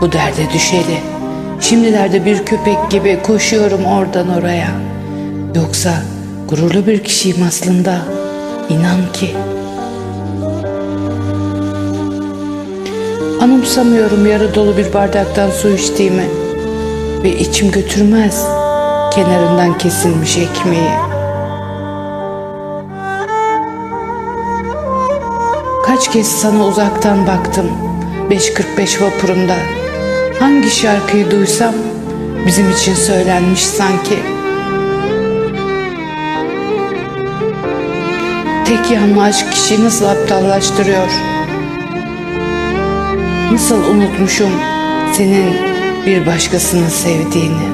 bu derde düşeli. Şimdilerde bir köpek gibi koşuyorum oradan oraya. Yoksa gururlu bir kişiyim aslında. İnan ki. Anımsamıyorum yarı dolu bir bardaktan su içtiğimi ve içim götürmez kenarından kesilmiş ekmeği. Kaç kez sana uzaktan baktım 5.45 vapurunda. Hangi şarkıyı duysam bizim için söylenmiş sanki. Tek yanlı aşk kişiyi nasıl aptallaştırıyor? Nasıl unutmuşum senin bir başkasını sevdiğini?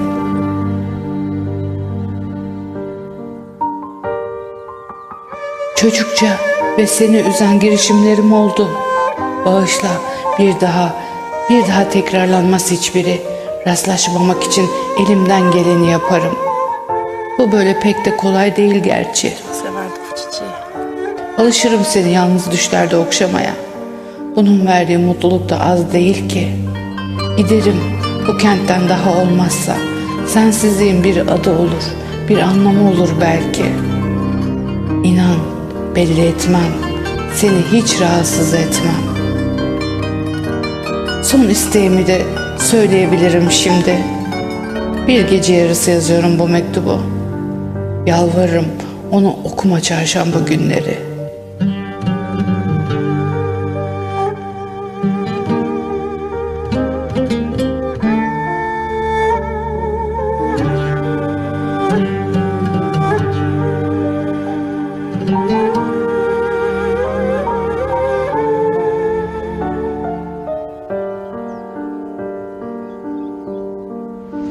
Çocukça ve seni üzen girişimlerim oldu. Bağışla bir daha, bir daha tekrarlanmaz hiçbiri. Rastlaşmamak için elimden geleni yaparım. Bu böyle pek de kolay değil gerçi. Severdi bu çiçeği. Alışırım seni yalnız düşlerde okşamaya. Bunun verdiği mutluluk da az değil ki. Giderim bu kentten daha olmazsa. Sensizliğin bir adı olur, bir anlamı olur belki. İnan belli etmem, seni hiç rahatsız etmem. Son isteğimi de söyleyebilirim şimdi. Bir gece yarısı yazıyorum bu mektubu. Yalvarırım onu okuma çarşamba günleri.